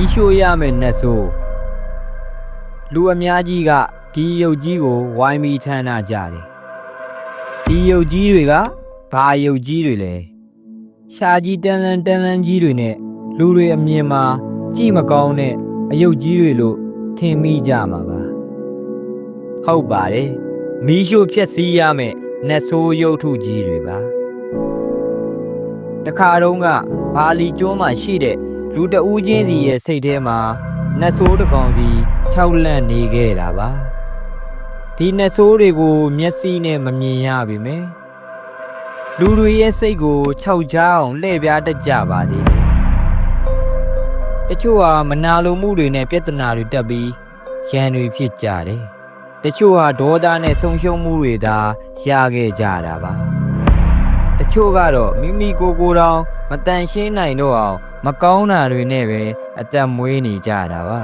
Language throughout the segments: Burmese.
ီးရှို့ရမယ်နဲ့ဆိုလူအများကြီးကဒီရုပ်ကြီးကိုဝိုင်းပြီးထမ်းနာကြတယ်ဒီရုပ်ကြီးတွေကဘာရုပ်ကြီးတွေလဲရှာကြီးတန်လန်တန်လန်ကြီးတွေနဲ့လူတွေအမြင်မှာကြည့်မကောင်းတဲ့အယုတ်ကြီးတွေလို့ထင်မိကြမှာပါဟုတ်ပါတယ်မီးရှို့ဖြက်စီးရမယ်နတ်ဆိုးရုပ်ထုကြီးတွေပါတခါတုန်းကဘာလီကျွန်းမှာရှိတဲ့ လူတဦးချင်းစီရဲ့စိတ်ထဲမှာနတ်ဆိုးတစ်ကောင်စီခြောက်လန့်နေခဲ့တာပါဒီနတ်ဆိုးတွေကိုမျက်စိနဲ့မမြင်ရပါမယ်လူတွေရဲ့စိတ်ကိုခြောက်ချအောင်လှည့်ပြားတတ်ကြပါသေးတယ်တချို့ဟာမနာလိုမှုတွေနဲ့ပြဿနာတွေတက်ပြီးရန်တွေဖြစ်ကြတယ်တချို့ဟာဒေါသနဲ့ဆုံရှုံမှုတွေသာရခဲ့ကြတာပါ တချို့ကတော့မိမိကိုယ်ကိုယ်တောင်မတန်ရှင်းနိုင်တော့အောင်မကောင်းတာတွေနဲ့ပဲအသက်မွေးနေကြတာပါ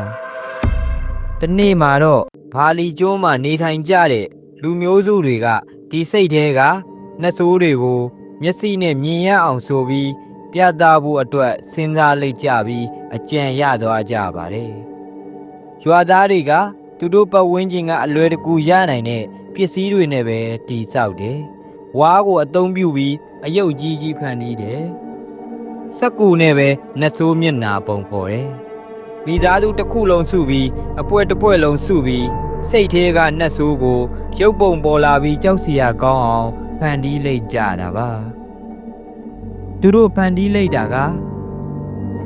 တနေ့မှာတော့ဘာလီကျွန်းမှာနေထိုင်ကြတဲ့လူမျိုးစုတွေကဒီစိတ်ထဲကနှဆိုးတွေကို မျက်စိနဲ့မြင်ရအောင်ဆိုပြီးပြသဖို့အတွက်စဉ်းစားလိုက်ကြပြီးအကြံရသွားကြပါတယ်ရွာသားတွေကသူတို့ပတ်ဝန်းကျင်ကအလွယ်တကူရနိုင်တဲ့ပစ္စည်းတွေနဲ့ပဲတည်ဆောက်တယ် ဝါးကိုအသုံးပြုပြီးအယုတ်ကြီးကြီးဖန်တီးတယ်စက်ကူနဲ့ပဲနှဆိုးမျက်နာပုံဖော်တယ်မိသားစုတစ်ခုလုံးစုပြီးအပွဲတစ်ပွဲလုံးစုပြီးစိတ်သေးကနှက်ဆိုးကိုရုပ်ပုံပေါ်လာပြီးကြောက်စရာကောင်းအောင်ဖန်တီးလိုက်ကြတာပါသူတို့ဖန်တီးလိုက်တာက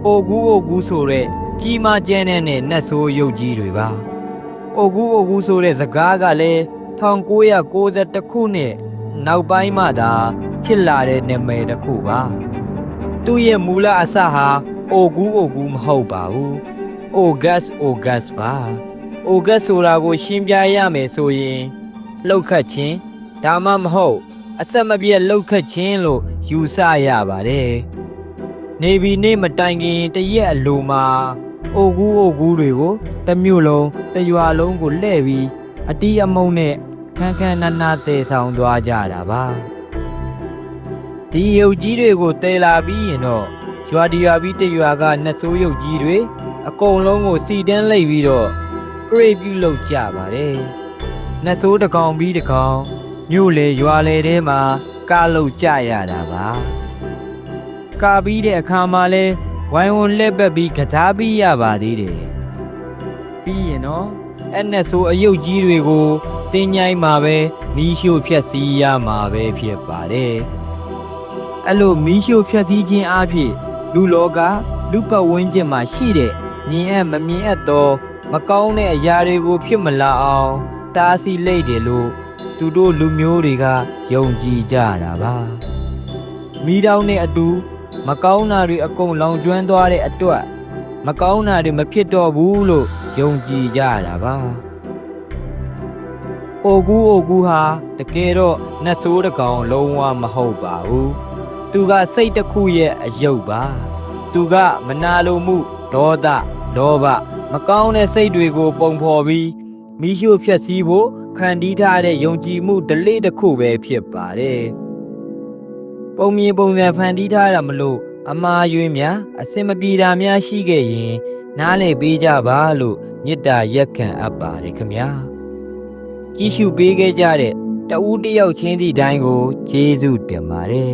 အိုကူးအိုကူးဆိုတဲ့ကြီးမားကျန်းတဲ့နဲ့နှက်ဆိုးရုပ်ကြီးတွေပါအိုကူးအိုကူးဆိုတဲ့စကားကလည်း1990ခုနှစ် နောက်ပိုင်းမှသာဖြစ်လာတဲ့နာမည်တစ်ခုပါသူ့ရဲ့မူလအစဟာအိုကူးအိုကူးမဟုတ်ပါဘူးအိုဂတ်အိုဂတ်ပါအိုဂတ်ဆိုတာကို ရှင်းပြရမယ်ဆိုရင်လှုပ်ခတ်ခြင်းဒါမှမဟုတ်အဆက်မပြတ်လှုပ်ခတ်ခြင်းလို့ယူဆရပါတယ်နေပြီနေ့မတိုင်ခင်တရက်အလိုမှာအိုကူးအိုကူးတွေကိုတစ်မျိုးလုံးတစ်ရွာလုံးကိုလှဲ့ပြီးအတီးအမုံနဲ့ ခန်းခန်းနာနာတည်ဆောင်သွားကြတာပါဒီရုပ်ကြီးတွေကိုတည်လာပြီးရင်တော့ရွာဒီရွာပြီးတရွာကနှစ်ဆိုးရုပ်ကြီးတွေအကုန်လုံးကိုစီတန်းလိုက်ပြီးတော့ပရိပြုလုပ်ကြပါတယ်နှစ်ဆိုးတစ်ကောင်ပြီးတစ်ကောင်မြို့လေရွာလေထဲမှာကလုပ်ကြရတာပါကာပြီးတဲ့အခါမှာလဲဝိုင်းဝန်းလက်ပတ်ပြီးကစားပြီးရပါသေးတယ်ပြီးရင်တော့အဲ့နဲ့ဆိုအယုတ်ကြီးတွေကို တင်းញိုင်းမှာပဲမီးရှို့ဖြက်စီးရမှာပဲဖြစ်ပါတယ်အဲ့လိုမီးရှို့ဖြက်စီးခြင်းအဖြစ်လူလောကလူပတ်ဝန်းကျင်မှာရှိတဲ့မြင်အပ်မမြင်အပ်သောမကောင်းတဲ့အရာတွေကို ဖြစ်မလာအောင်တားဆီးလိုက်တယ်လို့သူတို့လူမျိုးတွေကယုံကြည်ကြတာပါမိတောင်းနဲ့အတူမကောင်းတာတွေအကုန်လောင်ကျွမ်းသွားတဲ့အတွက်မကောင်းတာတွေမဖြစ်တော့ဘူးလို့ယုံကြည်ကြတာပါ။ အိုကူအိုကူဟာတကယ်တော့နှဆိုးတကောင်လုံးဝမဟုတ်ပါဘူး။သူကစိတ်တစ်ခုရဲ့အယုတ်ပါ။သူကမနာလိုမှုဒေါသလောဘမကောင်းတဲ့စိတ်တွေကို ပုံဖော်ပြီးမိရှုဖြက်စီးဖို့ခံတီးထားတဲ့ယုံကြည်မှုဒလေးတစ်ခုပဲဖြစ်ပါတယ်။ပုံမြင်ပုံစံဖန်တီးထားတာမလို့အမားရွေးများအစင်မပြေတာများရှိခဲ့ရင် နားလည်ပေးကြပါလို့မေတ္တာရက်ခံအပ်ပါတယ်ခမညာ ကြီးရှုပေးခဲ့ကြတဲ့တဦးတယောက်ချင်းစီတိုင်းကိုကျေးဇူးတင်ပါတယ်